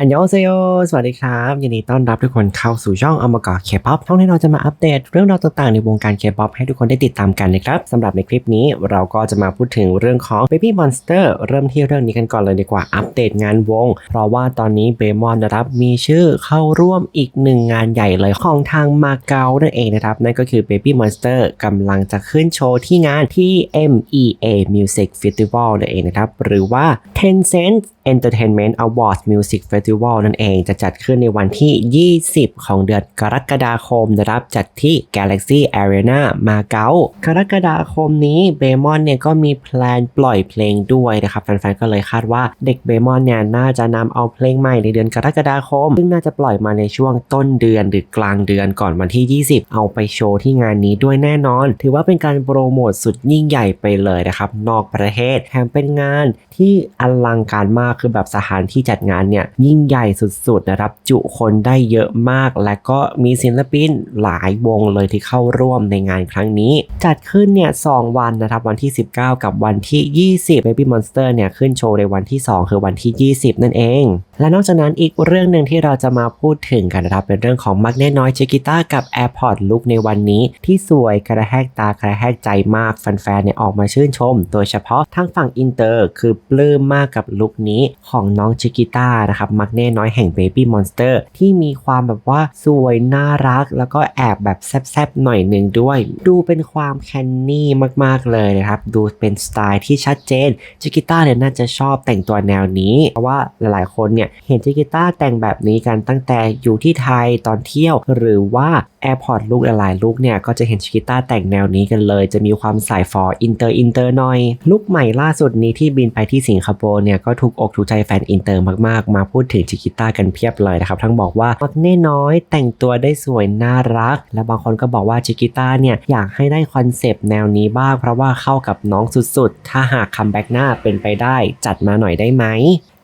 อันยองเซโยสวัสดีครับยินดีต้อนรับทุกคนเข้าสู่ช่องอมกอเคป๊อปช่องที่เราจะมาอัปเดต เรื่องราวต่างๆในวงการเคป๊อปให้ทุกคนได้ติดตามกันนะครับสำหรับในคลิปนี้เราก็จะมาพูดถึงเรื่องของ Baby Monster เริ่มที่เรื่องนี้กันก่อนเลยดีกว่าอัปเดตงานวง เพราะว่าตอนนี้เบมอนนะครับมีชื่อเข้าร่วมอีกหนึ่งงานใหญ่เลยของทางมาเก๊านั่นเองนะครับนั่นก็คือ Baby Monster กำลังจะขึ้นโชว์ที่งานที่ MEA Music Festival นั่นเองนะครับหรือว่า Tencent Entertainment Awards Music Festival นั่นเองจะจัดขึ้นในวันที่ 20 ของเดือนกรกฎาคมนะครับจัดที่ Galaxy Arena มาเก๊ากรกฎาคมนี้เบมอนเนี่ยก็มีแพลนปล่อยเพลงด้วยนะครับแฟนๆก็เลยคาดว่าเด็กเบมอนเนี่ยน่าจะนำเอาเพลงใหม่ในเดือนกรกฎาคม ซึ่งน่าจะปล่อยมาในช่วงต้นเดือนหรือกลางเดือนก่อนวันที่ 20 เอาไปโชว์ที่งานนี้ด้วยแน่นอน ถือว่าเป็นการโปรโมทสุดยิ่งใหญ่ไปเลยนะครับนอกประเทศแถมเป็นงานที่อลังการมากคือแบบสถานที่จัดงานเนี่ยยิ่งใหญ่สุดๆนะครับ จุคนได้เยอะมาก และก็มีศิลปินหลายวงเลยที่เข้าร่วมในงานครั้งนี้ จัดขึ้นเนี่ยสองวันนะครับ วันที่ 19 กับวันที่ 20 Baby Monster เนี่ยขึ้นโชว์ในวันที่ 2 คือวันที่ 20 นั่นเอง และนอกจากนั้นอีกเรื่องหนึ่งที่เราจะมาพูดถึงกันนะครับเป็นเรื่องของมักแน่น้อยเจกิต้ากับ AirPod ลุกในวันนี้ ที่สวยกระแทกตากระแทกใจมากแฟนๆเนี่ยออกมาชื่นชม โดยเฉพาะทางฝั่งอินเตอร์ คือปลื้มมากกับลุคนี้ของน้องชิกิต้านะครับมักแน่น้อยแห่ง Baby Monster ที่มีความแบบว่าสวยน่ารัก แล้วก็แอบแบบแซบๆหน่อยหนึ่งด้วย ดูเป็นความแคนนี่มากๆเลยนะครับดูเป็นสไตล์ที่ชัดเจนชิกิต้าเนี่ยน่าจะชอบแต่งตัวแนวนี้เพราะว่าหลายๆคนเนี่ยเห็นชิกิต้าแต่งแบบนี้กันตั้งแต่อยู่ที่ไทยตอนเที่ยว หรือว่า AirPod ลูกหลายๆลูกเนี่ยก็จะเห็นชิกิต้าแต่งแนวนี้กันเลย จะมีความสายฟอร์อินเตอร์อินเตอร์หน่อยลุคใหม่ล่าสุดนี้ที่บินไปที่สิงคโปร์เนี่ยก็ถูกอกถูกใจแฟนอินเตอร์มากๆ มาพูดถึงชิกิต้ากันเพียบเลยนะครับทั้งบอกว่ามักเน่น้อยแต่งตัวได้สวยน่ารัก และบางคนก็บอกว่าชิกิต้าเนี่ยอยากให้ได้คอนเซปต์แนวนี้บ้างเพราะว่าเข้ากับน้องสุดๆ ถ้าหากคัมแบ็กหน้าเป็นไปได้จัดมาหน่อยได้ไหม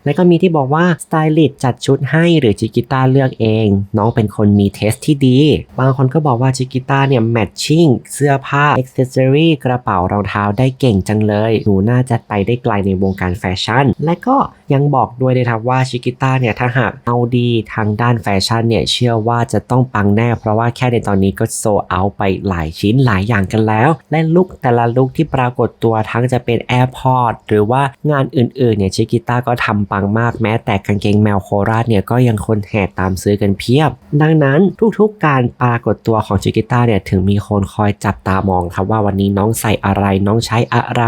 และก็มีที่บอกว่าสไตลิสต์จัดชุดให้หรือจิกิต้าเลือกเอง น้องเป็นคนมีเทสที่ดี บางคนก็บอกว่าจิกิต้าเนี่ยแมทชิ่งเสื้อผ้าอ็อกเซสซอรี่กระเป๋ารองเท้าได้เก่งจังเลย หนูน่าจะไปได้ไกลในวงการแฟชั่น และก็ยังบอกด้วยนะครับว่าชิกิต้าเนี่ยถ้าหากเอาดีทางด้านแฟชั่นเนี่ยเชื่อว่าจะต้องปังแน่ เพราะว่าแค่ในตอนนี้ก็โซเอาไปหลายชิ้นหลายอย่างกันแล้ว และลุคแต่ละลุคที่ปรากฏตัวทั้งจะเป็น AirPod หรือว่างานอื่นๆเนี่ยชิกิต้าก็ทำปังมากแม้แต่กางเกงแมวโคราชเนี่ยก็ยังคนแห่ตามซื้อกันเพียบ ดังนั้นทุกๆการปรากฏตัวของชิกิต้าเนี่ยถึงมีคนคอยจับตามองครับว่าวันนี้น้องใส่อะไรน้องใช้อะไร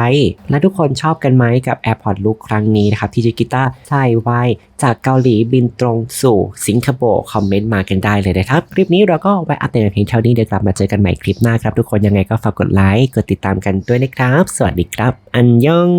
และทุกคนชอบกันไหมกับ AirPod ลุคครั้งนี้นะครับที่ชิกิต้าใช่ไว้จากเกาหลีบินตรงสู่สิงคโปร์คอมเมนต์มากันได้เลยนะครับ คลิปนี้เราก็ไว้อัปเดตเพียงเท่านี้เดี๋ยวกลับมาเจอกันใหม่คลิปหน้าครับ ทุกคนยังไงก็ฝากกดไลค์กดติดตามกันด้วยนะครับ สวัสดีครับ อันยอง